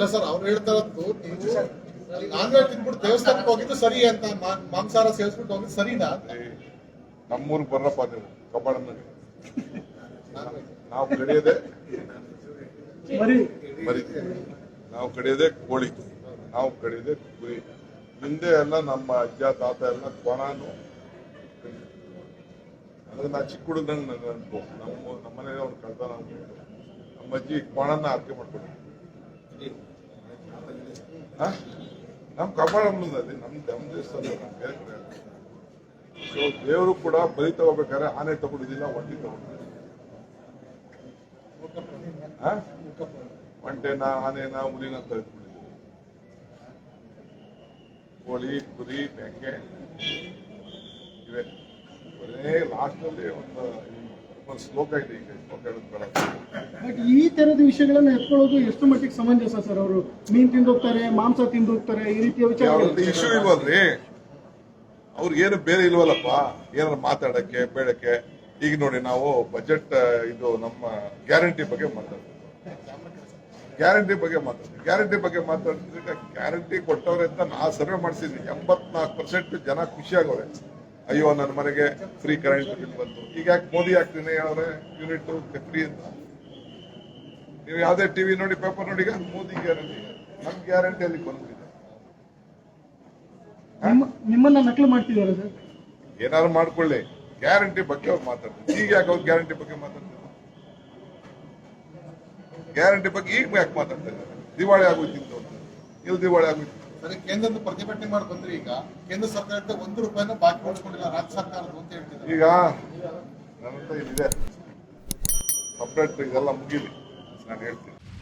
ಅಲ್ಲ ಸರ್ ಅವ್ರು ಹೇಳ್ತಾರದ್ದು ನೀವು ನಾನ್ ವೆಜ್ ತಿನ್ಬಿಟ್ಟು ದೇವಸ್ಥಾನಕ್ಕೆ ಹೋಗಿದ್ದು ಸರಿ ಅಂತ ಮಾ- ಮಾಂಸಾಹಾರ ಸೇವಿಸ್ಬಿಟ್ಟು ಹೋಗಿದ್ದು ಸರಿನಾ? ಅಂತ ನಮ್ಮೂರಿಗೆ ಬರ್ರಪ್ಪ ನೀವು ಕಬ್ಬಾಳನಲ್ಲಿ ನಾವು ಕಡಿಯೋದೇ ಮರಿ. ನಾವು ಕಡಿಯೋದೇ ಕೋಳಿ. ನಾವು ಕಡಿಯೋದೇ ಕುರಿ. ಹಿಂದೆ ಎಲ್ಲ ನಮ್ಮ ಅಜ್ಜ ತಾತ ಎಲ್ಲ ಕೊನಾನು ಅದನ್ನ ನಾ ಚಿಕ್ಕ ಹುಡುಗಂಗೆ ನನಗೆ ಅನ್ಕೋ. ನಮ್ಮ ನಮ್ಮನೇಲಿ ಅವ್ರು ಕಳ್ತ ನಾವು ನಮ್ಮ ಅಜ್ಜಿ ಕೊಣನ ಆರ್ಕೆ ಮಾಡ್ಕೊಂಡು ನಮ್ ಕಬ್ಬಾಳ ನಮ್ದು ನಮ್ ನಮ್ ದೇವಸ್ಥಾನ. ಸೊ ದೇವರು ಕೂಡ ಬಲಿ ತಗೋಬೇಕಾದ್ರೆ ಆನೆ ತಗೊಂಡಿದ್ದಿಲ್ಲ, ಒಂಟಿ ತಗೊಂಡಿದ್ದಿಲ್ಲ ಆ? ಒಂಟೆನ, ಆನೆನ, ಹುಲಿನ ತೆಗೆದುಕೊಂಡಿದ್ದೀವಿ ಕೋಳಿ, ಕುರಿ, ಬೆಂಗೆ, ಇವೆ ಕೊನೆ ಲಾಸ್ಟ್ ಅಲ್ಲಿ ಒಂದು ಒಂದು ಶ್ಲೋಕ ಇದೆ ಈಗ ಶ್ಲೋಕ ಹೇಳೋದು ಬೇಡ. ಬಟ್ ಈ ತರದ ವಿಷಯಗಳನ್ನ ಎತ್ಕೊಳ್ಳೋದು ಎಷ್ಟು ಮಟ್ಟಿಗೆ ಸಮಂಜಸ ಸರ್ ಅವರು? ಮೀನ್ ತಿಂದು ಹೋಗ್ತಾರೆ ಮಾಂಸ ತಿಂದು ಹೋಗ್ತಾರೆ ಈ ರೀತಿಯ ವಿಚಾರ ಇಶ್ಯೂ ಇಲ್ವಲ್ರಿ? ಅವ್ರಿಗೇನು ಬೇರೆ ಇಲ್ವಲ್ಲಪ್ಪ? ಏನಾರು ಮಾತಾಡಕ್ಕೆ ಬೇಡಕ್ಕೆ? ಈಗ ನೋಡಿ ನಾವು ಬಜೆಟ್ ಇದು ನಮ್ಮ ಗ್ಯಾರಂಟಿ ಬಗ್ಗೆ ಮಾತಾಡ್ತೀವಿ. ಗ್ಯಾರಂಟಿ ಬಗ್ಗೆ ಮಾತಾಡ್ತೀವಿ. ಗ್ಯಾರಂಟಿ ಬಗ್ಗೆ ಮಾತಾಡ್ತಿದ್ರೆ ಗ್ಯಾರಂಟಿ ಕೊಟ್ಟವ್ರೆ ಅಂತ ನಾ ಸರ್ವೆ ಮಾಡಿಸಿದ್ವಿ. ಎಂಬತ್ನಾಲ್ಕು ಪರ್ಸೆಂಟ್ ಜನ ಖುಷಿಯಾಗವ್ರೆ ಅಯ್ಯೋ ನನ್ನ ಮನೆಗೆ ಫ್ರೀ ಕರೆಂಟ್ ಬಿಲ್ ಬಂತು. ಈಗ ಯಾಕೆ ಮೋದಿ ಆಗ್ತೀನಿ ಹೇಳವ್ರೆ ಯೂನಿಟ್ ಫ್ರೀ ಅಂತ. ನೀವು ಯಾವುದೇ ಟಿವಿ ನೋಡಿ ಪೇಪರ್ ನೋಡಿ ಈಗ ಮೋದಿ ಗ್ಯಾರಂಟಿ. ನಮ್ ಗ್ಯಾರಂಟಿ ಅಲ್ಲಿ ಬಂದ್ಬಿಟ್ಟಿದೆ ನಿಮ್ಮ ನಿಮ್ಮನ್ನ ನಕಲು ಮಾಡ್ತಿದ್ದಾರೆ ಸರ್. ಏನಾದ್ರು ಮಾಡ್ಕೊಳ್ಳಿ. ಗ್ಯಾರಂಟಿ ಬಗ್ಗೆ ಅವ್ರು ಮಾತಾಡ್ತಾರೆ. ಈಗ ಯಾಕೆ ಅವ್ರು ಗ್ಯಾರಂಟಿ ಬಗ್ಗೆ ಮಾತಾಡ್ತಾರೆ ಗ್ಯಾರಂಟಿ ಬಗ್ಗೆ ಈಗ ಯಾಕೆ ಮಾತಾಡ್ತಾ ಇದ್ದಾರೆ ದಿವಾಳಿ ಆಗೋಯ್ತಿತ್ತು ಅಂತ ಇಲ್ಲಿ ದಿವಾಳಿ ಆಗೋಯ್ತು ಸರಿ ಕೇಂದ್ರದ ಪ್ರತಿಭಟನೆ ಮಾಡಿ ಬಂದ್ರೆ ಈಗ ಕೇಂದ್ರ ಸರ್ಕಾರದ ಒಂದು ರೂಪಾಯಿನ ಬಾಕಿ ಉಳಿಸ್ಕೊಂಡಿಲ್ಲ ರಾಜ್ಯ ಸರ್ಕಾರದ ಅಂತ ಹೇಳ್ತಿದ್ದಾರೆ. ಈಗ ನನ್ನ ಹತ್ರ ಅಪ್ಡೇಟ್ ಸಪ್ರೇಟ್ ಇದೆಲ್ಲ ಮುಗೀಲಿ. la.